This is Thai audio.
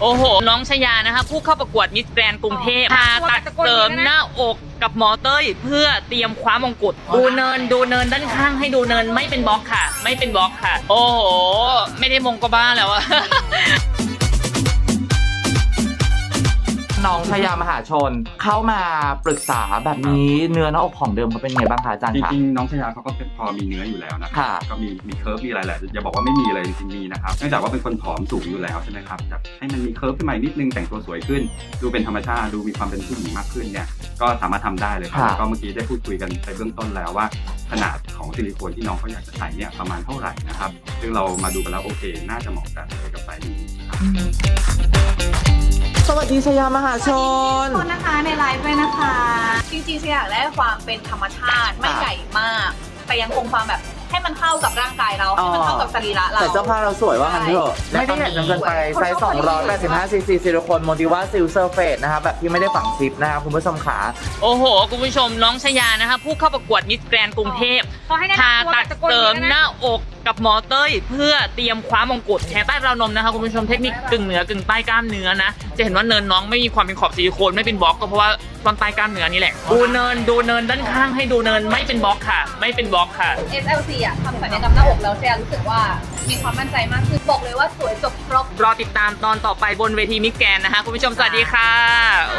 โอ้โห น้องชยานะคะผู้เข้าประกวดมิสแกรนกรุงเทพผ่าตัดเสริมหน้าอกกับหมอเต้ยเพื่อเตรียมคว้ามงกุฎดูเนินดูเนินด้านข้างให้ดูเนินไม่เป็นบล็อกค่ะ ไม่เป็นบล็อกค่ะ โอ้โห ไม่ได้มงก็บ้าแล้วอะ น้องชายามหาชน เข้ามาปรึกษาแบบนี้เนื้อหน้าอกของเดิมเขาเป็นไงบ้างคะอาจารย์จคะ ริงๆน้องชายาเขาก็เป็นพอมีเนื้ออยู่แล้วนะครัค่ะก็มีมีเคิร์ฟมีอะไรแหละอย่าบอกว่าไม่มีเลยจริงๆมีนะครับเนื่องจากว่าเป็นคนผอมสูงอยู่แล้วใช่ไหมครับแบบให้มันมีเคิร์ฟขึ้นมาอีกนิดนึงแต่งตัวสวยขึ้น ดูเป็นธรรมชาติดูมีความเป็นผู้หญิงมากขึ้นเนี่ยก็สามารถทำได้เลยครับค่ะ แล้วก็เมื่อกี้ได้พูดคุยกันไปเบื้องต้นแล้วว่า ขนาดของซิลิโคนที่น้องเขาอยากจะใส่เนี่ยประมาณเท่าไหร่นะครับซึ่งเรามาดูกันแล้วโอเค น่าจะเหมาะกันเลยกับไซส์นี้ครับ สวัสดีชยามหาชน คนนะคะในไลฟ์ด้วยนะคะ จริงๆฉันอยากได้ความเป็นธรรมชาติไม่ใหญ่มาก แต่ยังคงความแบบให้มันเข้ากับร่างกายเรา ให้มันเข้ากับสรีระเรา แต่เจ้าผ้าเราสวยว่างั้นเถอะไม่ได้ใหญ่จนเกินไปไซส์285ซีซีซิลิโคนโมดิว่าซิลเซอร์เฟสนะคะแบบที่ไม่ได้ฝังซิปนะคะคุณผู้ชมขา โอ้โห คุณผู้ชมน้องชยานะคะผู้เข้าประกวดมิสแกรนกรุงเทพขอให้แนะนำผ่าตัวตัดตะโกนเสริมเลยนะหน้าอกกับหมอเต้ย เพื่อเตรียมคว้ามงกุฎแถใต้ราวนมนะคะคุณผู้ชมเทคนิคกึ่งเหนือกึ่งใต้กล้ามเนื้อนะ จะเห็นว่าเนินน้องไม่มีความเป็นขอบซิลิโคนไม่เป็นบล็อกก็เพราะว่าตอนใต้กล้ามเนื้อนี่แหละ ดูเนินดูเนินด้านข้างให้ดูเนินไม่เป็นบล็อกค่ะ ไม่เป็นบล็อกค่ะ SLC อะทำศัลยกรรมหน้าอกแล้วเซียรู้สึกว่ามีความมั่นใจมากคือบอกเลยว่าสวยจบครบ รอติดตามตอนต่อไปบนเวทีมิสแกนนะคะคุณผู้ชมสวัสดีค่ะโ